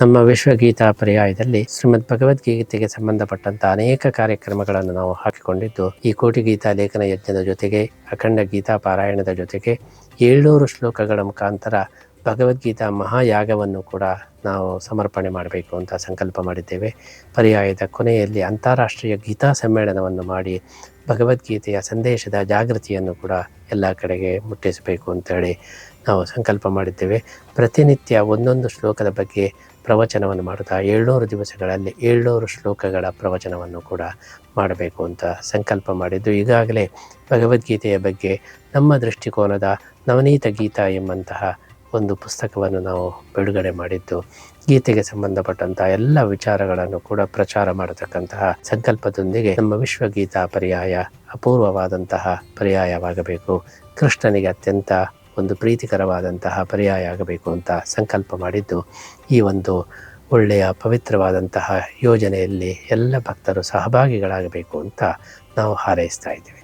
ನಮ್ಮ ವಿಶ್ವಗೀತಾ ಪರ್ಯಾಯದಲ್ಲಿ ಶ್ರೀಮದ್ ಭಗವದ್ಗೀತೆಗೆ ಸಂಬಂಧಪಟ್ಟಂತ ಅನೇಕ ಕಾರ್ಯಕ್ರಮಗಳನ್ನು ನಾವು ಹಾಕಿಕೊಂಡಿದ್ದು, ಈ ಕೋಟಿ ಗೀತಾ ಲೇಖನ ಯಜ್ಞದ ಜೊತೆಗೆ, ಅಖಂಡ ಗೀತಾ ಪಾರಾಯಣದ ಜೊತೆಗೆ, ಏಳ್ನೂರು ಶ್ಲೋಕಗಳ ಮುಖಾಂತರ ಭಗವದ್ಗೀತಾ ಮಹಾಯಾಗವನ್ನು ಕೂಡ ನಾವು ಸಮರ್ಪಣೆ ಮಾಡಬೇಕು ಅಂತ ಸಂಕಲ್ಪ ಮಾಡಿದ್ದೇವೆ. ಪರ್ಯಾಯದ ಕೊನೆಯಲ್ಲಿ ಅಂತಾರಾಷ್ಟ್ರೀಯ ಗೀತಾ ಸಮ್ಮೇಳನವನ್ನು ಮಾಡಿ ಭಗವದ್ಗೀತೆಯ ಸಂದೇಶದ ಜಾಗೃತಿಯನ್ನು ಕೂಡ ಎಲ್ಲ ಕಡೆಗೆ ಮುಟ್ಟಿಸಬೇಕು ಅಂತೇಳಿ ನಾವು ಸಂಕಲ್ಪ ಮಾಡಿದ್ದೇವೆ. ಪ್ರತಿನಿತ್ಯ ಒಂದೊಂದು ಶ್ಲೋಕದ ಬಗ್ಗೆ ಪ್ರವಚನವನ್ನು ಮಾಡುತ್ತಾ ಏಳ್ನೂರು ದಿವಸಗಳಲ್ಲಿ ಏಳ್ನೂರು ಶ್ಲೋಕಗಳ ಪ್ರವಚನವನ್ನು ಕೂಡ ಮಾಡಬೇಕು ಅಂತ ಸಂಕಲ್ಪ ಮಾಡಿದ್ದು. ಈಗಾಗಲೇ ಭಗವದ್ಗೀತೆಯ ಬಗ್ಗೆ ನಮ್ಮ ದೃಷ್ಟಿಕೋನದ ನವನೀತ ಗೀತಾ ಎಂಬಂತಹ ಒಂದು ಪುಸ್ತಕವನ್ನು ನಾವು ಬಿಡುಗಡೆ ಮಾಡಿದ್ದು, ಗೀತೆಗೆ ಸಂಬಂಧಪಟ್ಟಂತಹ ಎಲ್ಲ ವಿಚಾರಗಳನ್ನು ಕೂಡ ಪ್ರಚಾರ ಮಾಡತಕ್ಕಂತಹ ಸಂಕಲ್ಪದೊಂದಿಗೆ ನಮ್ಮ ವಿಶ್ವಗೀತಾ ಪರ್ಯಾಯ ಅಪೂರ್ವವಾದಂತಹ ಪರ್ಯಾಯವಾಗಬೇಕು. ಕೃಷ್ಣನಿಗೆ ಅತ್ಯಂತ ಒಂದು ಪ್ರೀತಿಕರವಾದಂತಹ ಪರ್ಯಾಯ ಆಗಬೇಕು ಅಂತ ಸಂಕಲ್ಪ ಮಾಡಿದ್ದು, ಈ ಒಂದು ಒಳ್ಳೆಯ ಪವಿತ್ರವಾದಂತಹ ಯೋಜನೆಯಲ್ಲಿ ಎಲ್ಲ ಭಕ್ತರು ಸಹಭಾಗಿಗಳಾಗಬೇಕು ಅಂತ ನಾವು ಹಾರೈಸ್ತಾ ಇದ್ದೇವೆ.